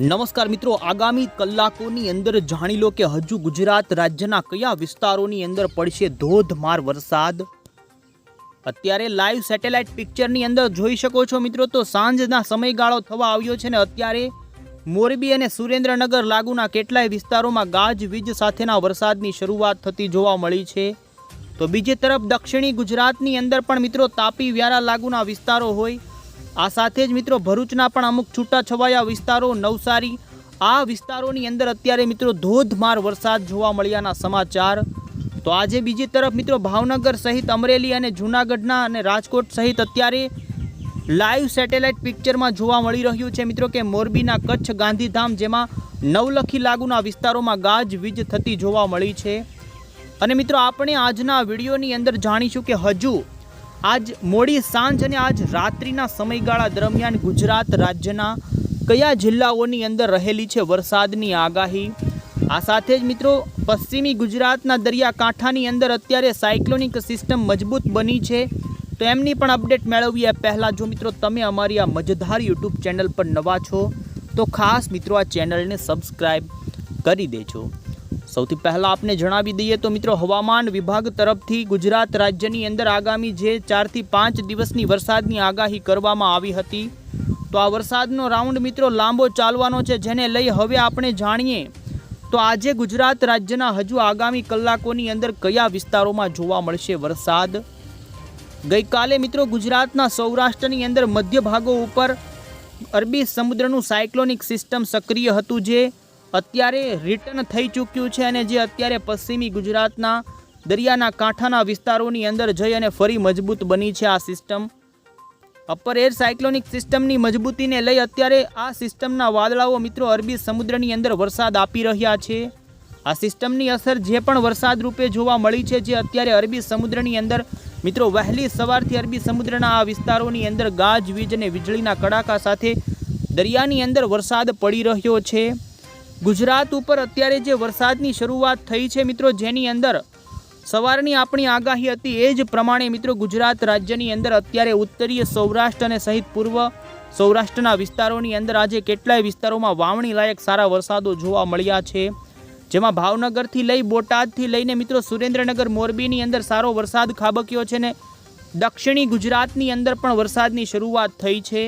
નમસ્કાર મિત્રો, આગામી કલાકોની અંદર જાણી લો કે હજુ ગુજરાત રાજ્યના કયા વિસ્તારોની અંદર પડશે ધોધમાર વરસાદ? અત્યારે લાઈવ સેટેલાઇટ પિક્ચરની અંદર જોઈ શકો છો મિત્રો, તો સાંજના સમયગાળો થવા આવ્યો છે ને અત્યારે મોરબી અને સુરેન્દ્રનગર લાગુના કેટલાય વિસ્તારોમાં ગાજવીજ સાથેના વરસાદની શરૂઆત થતી જોવા મળી છે. તો બીજી તરફ દક્ષિણી ગુજરાતની અંદર પણ મિત્રો તાપી વ્યારા લાગુના વિસ્તારો હોય આ સાથે જ મિત્રો ભરૂચના પણ અમુક છૂટાછવાયા વિસ્તારો, નવસારી, આ વિસ્તારોની અંદર અત્યારે મિત્રો ધોધમાર વરસાદ જોવા મળ્યાના સમાચાર. તો આજે બીજી તરફ મિત્રો ભાવનગર સહિત અમરેલી અને જૂનાગઢના અને રાજકોટ સહિત અત્યારે લાઈવ સેટેલાઇટ પિક્ચરમાં જોવા મળી રહ્યું છે મિત્રો કે મોરબીના કચ્છ ગાંધીધામ જેમાં નવલખી લાગુના વિસ્તારોમાં ગાજવીજ થતી જોવા મળી છે. અને મિત્રો આપણે આજના વિડીયોની અંદર જાણીશું કે હજુ આજ મોડી સાંજ અને આજ રાત્રિના સમયગાળા દરમિયાન ગુજરાત રાજ્યના કયા જિલ્લાઓની અંદર રહેલી છે વરસાદની આગાહી? આ સાથે જ મિત્રો, પશ્ચિમી ગુજરાતના દરિયાકાંઠાની અંદર અત્યારે સાયક્લોનિક સિસ્ટમ મજબૂત બની છે. તો એમની પણ અપડેટ મેળવીએ. પહેલાં જો મિત્રો, તમે અમારી આ મજેદાર યુટ્યુબ ચેનલ પર નવા છો, તો ખાસ મિત્રો આ ચેનલને સબસ્ક્રાઈબ કરી દેજો. સૌથી પહેલાં આપને જણાવી દઈએ તો મિત્રો હવામાન વિભાગ તરફથી ગુજરાત રાજ્યની અંદર આગામી જે ચારથી પાંચ દિવસની વરસાદની આગાહી કરવામાં આવી હતી. તો આ વરસાદનો રાઉન્ડ મિત્રો લાંબો ચાલવાનો છે, જેને લઈ હવે આપણે જાણીએ તો આજે ગુજરાત રાજ્યના હજુ આગામી કલાકોની અંદર કયા વિસ્તારોમાં જોવા મળશે વરસાદ? ગઈકાલે મિત્રો ગુજરાતના સૌરાષ્ટ્રની અંદર મધ્ય ભાગો ઉપર અરબી સમુદ્રનું સાયક્લોનિક સિસ્ટમ સક્રિય હતું જે અત્યારે રિટર્ન થઈ ચૂક્યું છે અને જે અત્યારે પશ્ચિમી ગુજરાતના દરિયાના કાંઠાના વિસ્તારોની અંદર જઈ અને ફરી મજબૂત બની છે આ સિસ્ટમ અપર એર સાયક્લોનિક સિસ્ટમની મજબૂતીને લઈ અત્યારે આ સિસ્ટમના વાદળાઓ મિત્રો અરબી સમુદ્રની અંદર વરસાદ આપી રહ્યા છે. આ સિસ્ટમની અસર જે પણ વરસાદ રૂપે જોવા મળી છે જે અત્યારે અરબી સમુદ્રની અંદર મિત્રો વહેલી સવારથી અરબી સમુદ્રના આ વિસ્તારોની અંદર ગાજવીજ અને વીજળીના કડાકા સાથે દરિયાની અંદર વરસાદ પડી રહ્યો છે. ગુજરાત ઉપર અત્યારે જે વરસાદની શરૂઆત થઈ છે મિત્રો, જેની અંદર સવારની આપણી આગાહી હતી એ જ પ્રમાણે મિત્રો ગુજરાત રાજ્યની અંદર અત્યારે ઉત્તરીય સૌરાષ્ટ્ર અને સહિત પૂર્વ સૌરાષ્ટ્રના વિસ્તારોની અંદર આજે કેટલાય વિસ્તારોમાં વાવણી લાયક સારા વરસાદો જોવા મળ્યા છે. જેમાં ભાવનગરથી લઈ બોટાદથી લઈને મિત્રો સુરેન્દ્રનગર, મોરબીની અંદર સારો વરસાદ ખાબક્યો છે ને દક્ષિણી ગુજરાતની અંદર પણ વરસાદની શરૂઆત થઈ છે.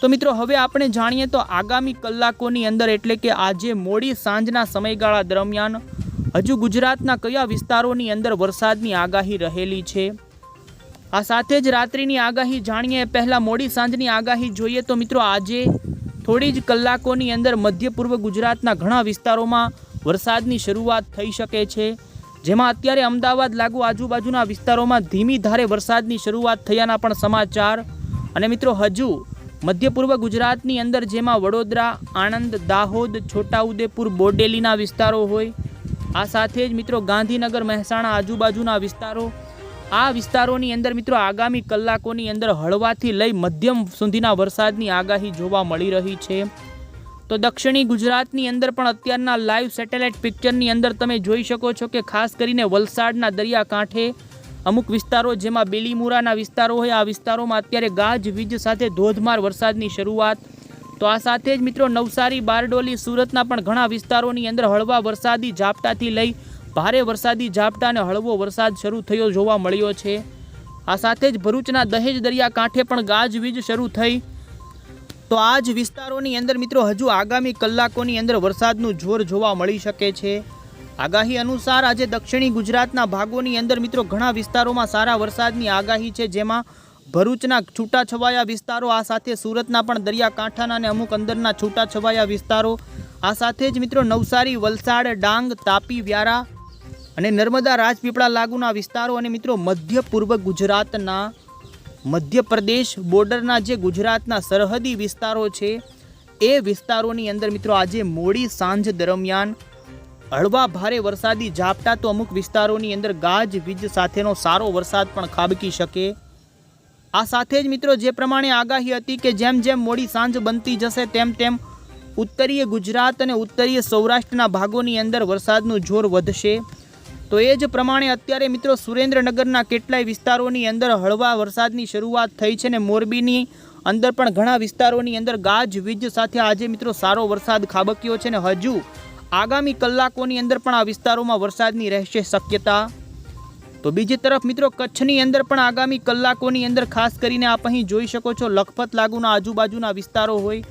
તો મિત્રો, હવે આપણે જાણીએ તો આગામી કલાકોની અંદર એટલે કે આજે મોડી સાંજના સમયગાળા દરમિયાન હજુ ગુજરાતના કયા વિસ્તારોની અંદર વરસાદની આગાહી રહેલી છે? આ સાથે જ રાત્રિની આગાહી જાણીએ. પહેલાં મોડી સાંજની આગાહી જોઈએ તો મિત્રો, આજે થોડી જ કલાકોની અંદર મધ્ય પૂર્વ ગુજરાતના ઘણા વિસ્તારોમાં વરસાદની શરૂઆત થઈ શકે છે. જેમાં અત્યારે અમદાવાદ લાગુ આજુબાજુના વિસ્તારોમાં ધીમી ધારે વરસાદની શરૂઆત થયાના પણ સમાચાર. અને મિત્રો, હજુ મધ્ય પૂર્વ ગુજરાતની અંદર જેમાં વડોદરા, આણંદ, દાહોદ, છોટાઉદેપુર, બોડેલીના વિસ્તારો હોય. આ સાથે જ મિત્રો ગાંધીનગર, મહેસાણા આજુબાજુના વિસ્તારો. આ વિસ્તારોની અંદર મિત્રો આગામી કલાકોની અંદર હળવાથી લઈ મધ્યમ સુધીના વરસાદની આગાહી જોવા મળી રહી છે. તો દક્ષિણી ગુજરાતની અંદર પણ અત્યારના લાઈવ સેટેલાઇટ પિક્ચરની અંદર તમે જોઈ શકો છો કે ખાસ કરીને વલસાડના દરિયાકાંઠે અમુક વિસ્તારો જેમાં બેલીમુરાના વિસ્તારો હોય, આ વિસ્તારોમાં અત્યારે ગાજવીજ સાથે ધોધમાર વરસાદની શરૂઆત. તો આ સાથે જ મિત્રો નવસારી, બારડોલી, સુરતના પણ ઘણા વિસ્તારોની અંદર હળવા વરસાદી ઝાપટાથી લઈ ભારે વરસાદી ઝાપટા અને હળવો વરસાદ શરૂ થયો જોવા મળ્યો છે. આ સાથે જ ભરૂચના દહેજ દરિયાકાંઠે પણ ગાજવીજ શરૂ થઈ. તો આ જ વિસ્તારોની અંદર મિત્રો હજુ આગામી કલાકોની અંદર વરસાદનું જોર જોવા મળી શકે છે. આગાહી અનુસાર આજે દક્ષિણી ગુજરાતના ભાગોની અંદર મિત્રો ઘણા વિસ્તારોમાં સારા વરસાદની આગાહી છે, જેમાં ભરૂચના છૂટાછવાયા વિસ્તારો, આ સાથે સુરતના પણ દરિયાકાંઠાના અને અમુક અંદરના છૂટાછવાયા વિસ્તારો, આ સાથે જ મિત્રો નવસારી, વલસાડ, ડાંગ, તાપી, વ્યારા અને નર્મદા રાજપીપળા લાગુના વિસ્તારો અને મિત્રો મધ્ય પૂર્વ ગુજરાતના મધ્યપ્રદેશ બોર્ડરના જે ગુજરાતના સરહદી વિસ્તારો છે, એ વિસ્તારોની અંદર મિત્રો આજે મોડી સાંજ દરમિયાન હળવા ભારે વરસાદી ઝાપટા તો અમુક વિસ્તારોની અંદર ગાજ, વીજ સાથેનો સારો વરસાદ પણ ખાબકી શકે. આ સાથે જ મિત્રો જે પ્રમાણે આગાહી હતી કે જેમ જેમ મોડી સાંજ બનતી જશે તેમ તેમ ઉત્તરીય ગુજરાત અને ઉત્તરીય સૌરાષ્ટ્રના ભાગોની અંદર વરસાદનું જોર વધશે. તો એ જ પ્રમાણે અત્યારે મિત્રો સુરેન્દ્રનગરના કેટલાય વિસ્તારોની અંદર હળવા વરસાદની શરૂઆત થઈ છે ને મોરબીની અંદર પણ ઘણા વિસ્તારોની અંદર ગાજ, વીજ સાથે આજે મિત્રો સારો વરસાદ ખાબક્યો છે ને હજુ આગામી કલાકોની અંદર પણ આ વિસ્તારોમાં વરસાદની રહેશે શક્યતા. તો બીજી તરફ મિત્રો, કચ્છની અંદર પણ આગામી કલાકોની અંદર ખાસ કરીને આપ અહીં જોઈ શકો છો, લખપત લાગુના આજુબાજુના વિસ્તારો હોય.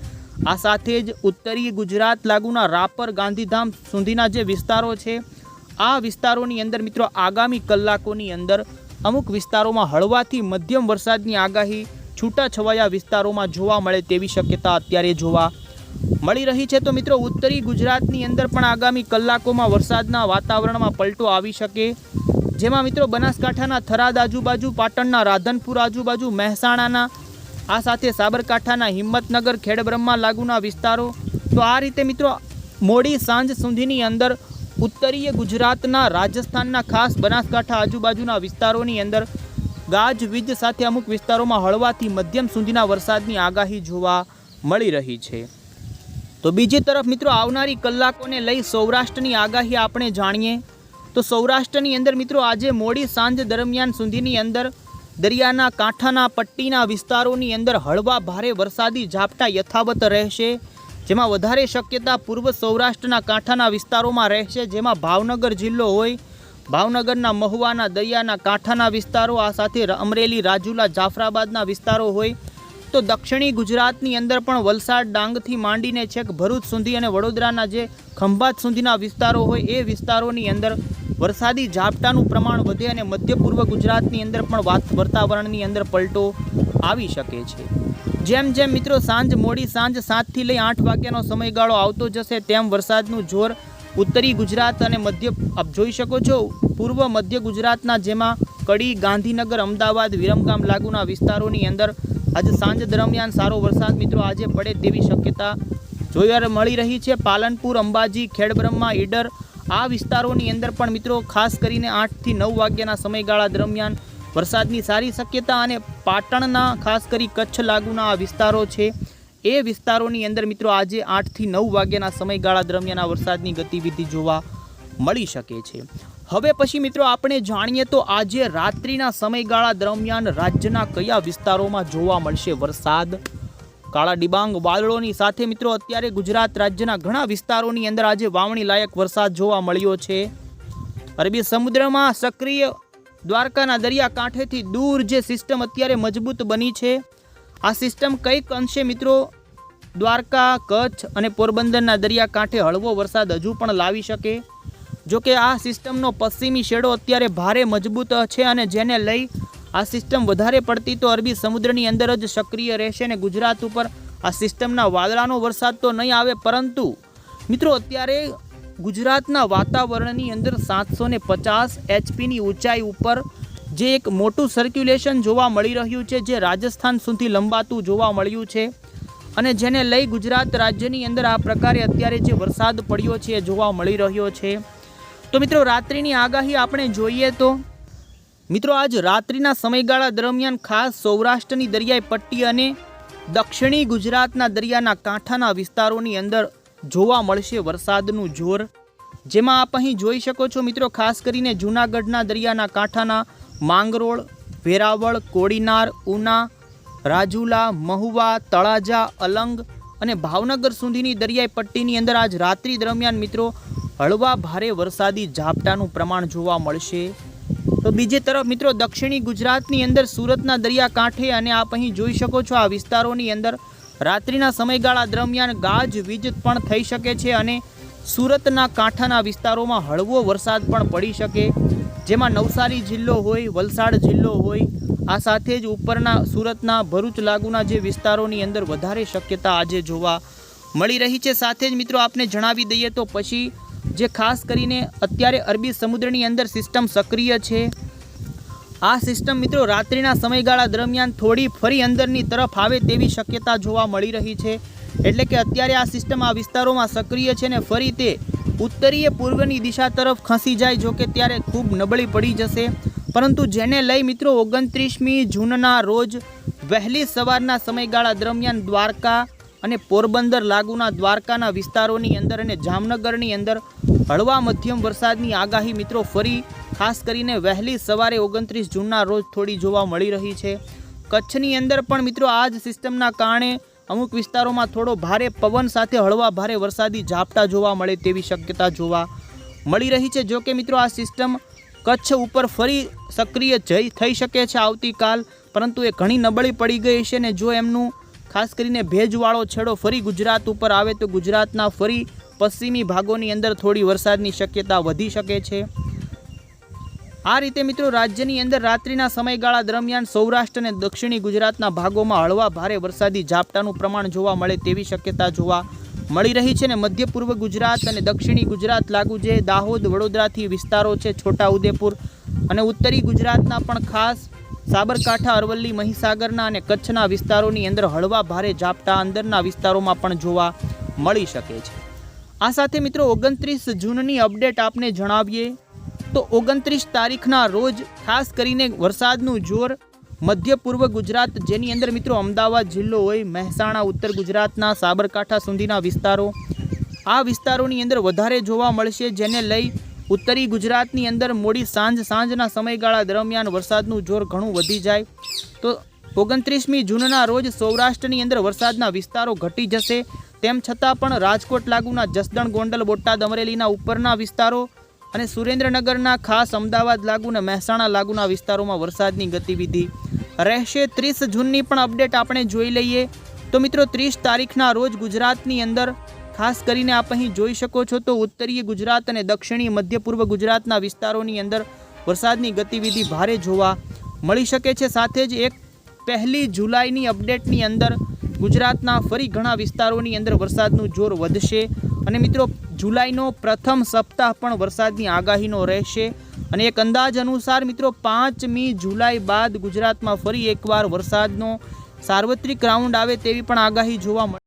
આ સાથે જ ઉત્તરીય ગુજરાત લાગુના રાપર, ગાંધીધામ સુધીના જે વિસ્તારો છે, આ વિસ્તારોની અંદર મિત્રો આગામી કલાકોની અંદર અમુક વિસ્તારોમાં હળવાથી મધ્યમ વરસાદની આગાહી છૂટાછવાયા વિસ્તારોમાં જોવા મળે તેવી શક્યતા અત્યારે જોવા મળી રહી છે. તો મિત્રો, ઉત્તરી ગુજરાતની અંદર પણ આગામી કલાકોમાં વરસાદના વાતાવરણમાં પલટો આવી શકે. જેમાં મિત્રો, બનાસકાંઠાના થરાદ આજુબાજુ, પાટણના રાધનપુર આજુબાજુ, મહેસાણાના, આ સાથે સાબરકાંઠાના હિંમતનગર, ખેડબ્રહ્મા લાગુના વિસ્તારો. તો આ રીતે મિત્રો, મોડી સાંજ સુધીની અંદર ઉત્તરીય ગુજરાતના રાજસ્થાનના ખાસ બનાસકાંઠા આજુબાજુના વિસ્તારોની અંદર ગાજવીજ સાથે અમુક વિસ્તારોમાં હળવાથી મધ્યમ સુધીના વરસાદની આગાહી જોવા મળી રહી છે. તો બીજી તરફ મિત્રો, આવનારી કલાકોને લઈ સૌરાષ્ટ્રની આગાહી આપણે જાણીએ. તો સૌરાષ્ટ્રની અંદર મિત્રો, આજે મોડી સાંજ દરમિયાન સુધીની અંદર દરિયાના કાંઠાના પટ્ટીના વિસ્તારોની અંદર હળવા ભારે વરસાદી ઝાપટા યથાવત રહેશે, જેમાં વધારે શક્યતા પૂર્વ સૌરાષ્ટ્રના કાંઠાના વિસ્તારોમાં રહેશે, જેમાં ભાવનગર જિલ્લો હોય, ભાવનગરના મહુવાના દરિયાના કાંઠાના વિસ્તારો, આ સાથે અમરેલી, રાજુલા, જાફરાબાદના વિસ્તારો હોય તો દક્ષિણી ગુજરાતની અંદર પણ વલસાડ ડાંગથી માંડીને છેક ભરૂચ સુધી અને વડોદરાના જે ખંભાત સુધીના વિસ્તારો હોય એ વિસ્તારોની અંદર વરસાદી ઝાપટાનું પ્રમાણ વધે અને મધ્ય પૂર્વ ગુજરાતની અંદર પણ વાતાવરણની અંદર પલટો આવી શકે છે. જેમ જેમ મિત્રો સાંજ મોડી સાંજ સાતથી લઈ આઠ વાગ્યાનો સમયગાળો આવતો જશે તેમ વરસાદનું જોર ઉત્તરી ગુજરાત અને મધ્ય આપ જોઈ શકો છો, પૂર્વ મધ્ય ગુજરાતના જેમાં કડી ગાંધીનગર અમદાવાદ વિરમગામ લાગુના વિસ્તારોની અંદર આજે સાંજ દરમિયાન સારો વરસાદ મિત્રો આજે પડે તેવી શક્યતા જોયા મળી રહી છે. પાલનપુર, અંબાજી, ખેડબ્રહ્મા, ઈડર આ વિસ્તારોની અંદર પણ મિત્રો ખાસ કરીને આઠથી નવ વાગ્યાના સમયગાળા દરમિયાન વરસાદની સારી શક્યતા અને પાટણના ખાસ કરી કચ્છ લાગુના આ વિસ્તારો છે. એ વિસ્તારોની અંદર મિત્રો આજે આઠથી નવ વાગ્યાના સમયગાળા દરમિયાન આ વરસાદની ગતિવિધિ જોવા મળી શકે છે. હવે પછી મિત્રો આપણે જાણીએ તો આજે રાત્રિના સમયગાળા દરમિયાન રાજ્યના કયા વિસ્તારોમાં જોવા મળશે વરસાદ? કાળા ડિબાંગ વાદળોની સાથે મિત્રો અત્યારે ગુજરાત રાજ્યના ઘણા વિસ્તારોની અંદર આજે વાવણી લાયક વરસાદ જોવા મળ્યો છે. અરબી સમુદ્રમાં સક્રિય દ્વારકાના દરિયા કાંઠેથી દૂર જે સિસ્ટમ અત્યારે મજબૂત બની છે, આ સિસ્ટમ કંઈક અંશે મિત્રો દ્વારકા, કચ્છ અને પોરબંદરના દરિયા કાંઠે હળવો વરસાદ હજુ પણ લાવી શકે. જો કે આ સિસ્ટમનો પશ્ચિમી શેડો અત્યારે ભારે મજબૂત છે અને જેને લઈ આ સિસ્ટમ વધારે પડતી તો અરબી સમુદ્રની અંદર જ સક્રિય રહેશે અને ગુજરાત ઉપર આ સિસ્ટમના વાદળાનો વરસાદ તો નહીં આવે, પરંતુ મિત્રો અત્યારે ગુજરાતના વાતાવરણની અંદર સાતસો ને પચાસ એચપીની ઊંચાઈ ઉપર જે એક મોટું સર્ક્યુલેશન જોવા મળી રહ્યું છે, જે રાજસ્થાન સુધી લંબાતું જોવા મળ્યું છે અને જેને લઈ ગુજરાત રાજ્યની અંદર આ પ્રકારે અત્યારે જે વરસાદ પડ્યો છે એ જોવા મળી રહ્યો છે. તો મિત્રો, રાત્રિની આગાહી આપણે જોઈએ તો, મિત્રો, આજ રાત્રિના સમયગાળા દરમિયાન ખાસ સૌરાષ્ટ્રની દરિયાઈ પટ્ટી અને દક્ષિણી ગુજરાતના દરિયાના કાંઠાના વિસ્તારોની અંદર જોવા મળશે વરસાદનું જોર. જેમાં આપ અહીં જોઈ શકો છો, મિત્રો, ખાસ કરીને જૂનાગઢના દરિયાના કાંઠાના માંગરોળ, વેરાવળ, કોડીનાર, ઉના, રાજુલા, મહુવા, તળાજા, અલંગ અને ભાવનગર સુધીની દરિયાઈ પટ્ટીની અંદર આજ રાત્રિ દરમિયાન મિત્રો હળવા ભારે વરસાદી ઝાપટાનું પ્રમાણ જોવા મળશે. તો બીજી તરફ મિત્રો, દક્ષિણી ગુજરાતની અંદર સુરતના દરિયા કાંઠે અને આપ અહીં જોઈ શકો છો, આ વિસ્તારોની અંદર રાત્રિના સમયગાળા દરમિયાન ગાજ વીજ પણ થઈ શકે છે અને સુરતના કાંઠાના વિસ્તારોમાં હળવો વરસાદ પણ પડી શકે. જેમાં નવસારી જિલ્લો હોય, વલસાડ જિલ્લો હોય, આ સાથે જ ઉપરના સુરતના ભરૂચ લાગુના જે વિસ્તારોની અંદર વધારે શક્યતા આજે જોવા મળી રહી છે. સાથે જ મિત્રો, આપને જણાવી દઈએ તો પછી જે ખાસ કરીને અત્યારે અરબી સમુદ્રની અંદર સિસ્ટમ સક્રિય છે. આ સિસ્ટમ મિત્રો રાત્રિના સમયગાળા દરમિયાન થોડી ફરી અંદરની તરફ આવે તેવી શક્યતા જોવા મળી રહી છે. એટલે કે અત્યારે આ સિસ્ટમ આ વિસ્તારોમાં સક્રિય છે ને ફરી તે ઉત્તરીય પૂર્વની દિશા તરફ ખસી જાય જો કે ત્યારે ખૂબ નબળી પડી જશે. પરંતુ જેને લઈ મિત્રો ઓગણત્રીસમી જૂનના રોજ વહેલી સવારના સમયગાળા દરમિયાન દ્વારકા અને પોરબંદર લાગુના દ્વારકાના વિસ્તારોની અંદર અને જામનગરની અંદર હળવા મધ્યમ વરસાદની આગાહી મિત્રો ફરી ખાસ કરીને વહેલી સવારે ઓગણત્રીસ જૂનના રોજ થોડી જોવા મળી રહી છે. કચ્છની અંદર પણ મિત્રો આ જ સિસ્ટમના કારણે અમુક વિસ્તારોમાં થોડો ભારે પવન સાથે હળવા ભારે વરસાદી ઝાપટા જોવા મળે તેવી શક્યતા જોવા મળી રહી છે. જો કે મિત્રો આ સિસ્ટમ કચ્છ ઉપર ફરી સક્રિય થઈ શકે છે આવતીકાલ, પરંતુ એ ઘણી નબળી પડી ગઈ છે ને જો એમનું ખાસ કરીને ભેજવાળો છેડો ફરી ગુજરાત ઉપર આવે તો ગુજરાતના ફરી પશ્ચિમી ભાગોની અંદર થોડી વરસાદની શક્યતા વધી શકે છે. આ રીતે મિત્રો રાજ્યની અંદર રાત્રિના સમયગાળા દરમિયાન સૌરાષ્ટ્ર અને દક્ષિણી ગુજરાતના ભાગોમાં હળવા ભારે વરસાદી ઝાપટાનું પ્રમાણ જોવા મળે તેવી શક્યતા જોવા મળી રહી છે ને મધ્ય પૂર્વ ગુજરાત અને દક્ષિણી ગુજરાત લાગુ જે દાહોદ, વડોદરાથી વિસ્તારો છે, છોટાઉદેપુર અને ઉત્તરી ગુજરાતના પણ ખાસ સાબરકાંઠા, અરવલ્લી, મહીસાગરના અને કચ્છના વિસ્તારોની અંદર હળવા ભારે ઝાપટા અંદરના વિસ્તારોમાં પણ જોવા મળી શકે છે. આ સાથે મિત્રો ઓગણત્રીસ જૂનની અપડેટ આપને જણાવીએ તો ઓગણત્રીસ તારીખના રોજ ખાસ કરીને વરસાદનું જોર મધ્ય પૂર્વ ગુજરાત જેની અંદર મિત્રો અમદાવાદ જિલ્લો હોય, મહેસાણા, ઉત્તર ગુજરાતના, સાબરકાંઠા સુધીના વિસ્તારો આ વિસ્તારોની અંદર વધારે જોવા મળશે જેને લઈ ઉત્તરી ગુજરાતની અંદર મોડી સાંજ સાંજના સમયગાળા દરમિયાન વરસાદનું જોર ઘણું વધી જાય. તો ઓગણત્રીસમી જૂનના રોજ સૌરાષ્ટ્રની અંદર વરસાદના વિસ્તારો ઘટી જશે. તેમ છતાં પણ રાજકોટ લાગુના જસદણ, ગોંડલ, બોટાદ, અમરેલીના ઉપરના વિસ્તારો અને સુરેન્દ્રનગરના ખાસ અમદાવાદ લાગુના મહેસાણા લાગુના વિસ્તારોમાં વરસાદની ગતિવિધિ રહેશે. ત્રીસ જૂનની પણ અપડેટ આપણે જોઈ લઈએ. તો મિત્રો, ત્રીસ તારીખના રોજ ગુજરાતની અંદર ખાસ કરીને આપ અહીં જોઈ શકો છો તો ઉત્તરીય ગુજરાત અને દક્ષિણી મધ્ય પૂર્વ ગુજરાતના વિસ્તારોની અંદર વરસાદની ગતિવિધિ ભારે જોવા મળી શકે છે. સાથે જ એક પહેલી જુલાઈની અપડેટની અંદર ગુજરાતના ફરી ઘણા વિસ્તારોની અંદર વરસાદનું જોર વધશે અને મિત્રો જુલાઈનો પ્રથમ સપ્તાહ પણ વરસાદની આગાહીનો રહેશે અને એક અંદાજ અનુસાર મિત્રો પાંચમી જુલાઈ બાદ ગુજરાતમાં ફરી એકવાર વરસાદનો સાર્વત્રિક રાઉન્ડ આવે તેવી પણ આગાહી જોવા મળે